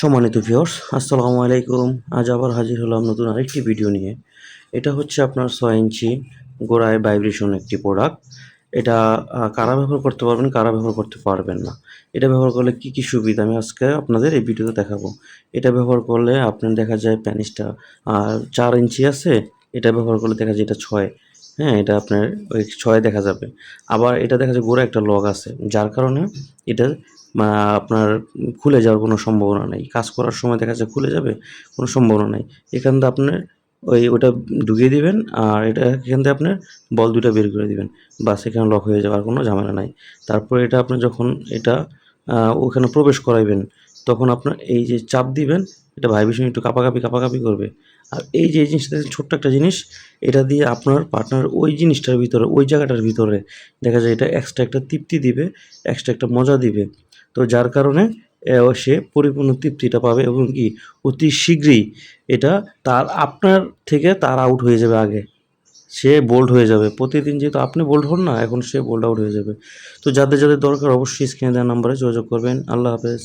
সম্মানিত ভিউয়ার্স আসসালামু আলাইকুম। আজ আবার হাজির হলাম নতুন আরেকটি ভিডিও নিয়ে। এটা হচ্ছে আপনার ছয় ইঞ্চি গোড়ায় ভাইব্রেশন একটি প্রোডাক্ট এটা কারা ব্যবহার করতে পারবেন, কারা ব্যবহার করতে পারবেন না। এটা ব্যবহার করলে কি কি সুবিধা? আমি আজকে আপনাদের এই ভিডিওতে দেখাবো। এটা ব্যবহার করলে আপনার দেখা যায় প্যানিসটা চার ইঞ্চি আছে। এটা ব্যবহার করলে দেখা যায় এটা ছয়। হ্যাঁ এটা আপনার ওই ছয় দেখা যাবে। আবার এটা দেখা যায় গোড়া একটা লগ আছে, যার কারণে এটা আপনার খুলে যাওয়ার কোনো সম্ভাবনা নেই। কাজ করার সময় দেখা যায় খুলে যাবে, কোনো সম্ভাবনা নেই। এখান থেকে আপনার ওই, ওটা ঢুকিয়ে দিবেন আর এটা এখান থেকে আপনার বল দুটো বের করে দিবেন। বাস, এখানে লক হয়ে যাওয়ার কোনো ঝামেলা নাই। তারপর এটা আপনি যখন এটা ওখানে প্রবেশ করাইবেন তখন আপনার এই যে চাপ দিবেন, এটা ভাইব্রেশন একটু কাঁপাকাঁপি কাঁপাকাঁপি করবে। আর এই যে জিনিসটা ছোট্ট একটা জিনিস, এটা দিয়ে আপনার পার্টনার ওই জিনিসটার ভিতরে, ওই জায়গাটার ভিতরে দেখা যায় এটা এক্সট্রা একটা তৃপ্তি দিবে এক্সট্রা একটা মজা দিবে। তো যার কারণে সে পরিপূর্ণ তৃপ্তিটা পাবে এবং কি অতি শীঘ্রই এটা তার, আপনার থেকে তার আউট হয়ে যাবে আগে। সে বোল্ড হয়ে যাবে। প্রতিদিন যেহেতু আপনি বোল্ড হন না, এখন সে বোল্ড আউট হয়ে যাবে। তো যাদের যাদের দরকার অবশ্যই স্ক্রিনে দেওয়া নাম্বারে যোগাযোগ করবেন। আল্লাহ হাফেজ।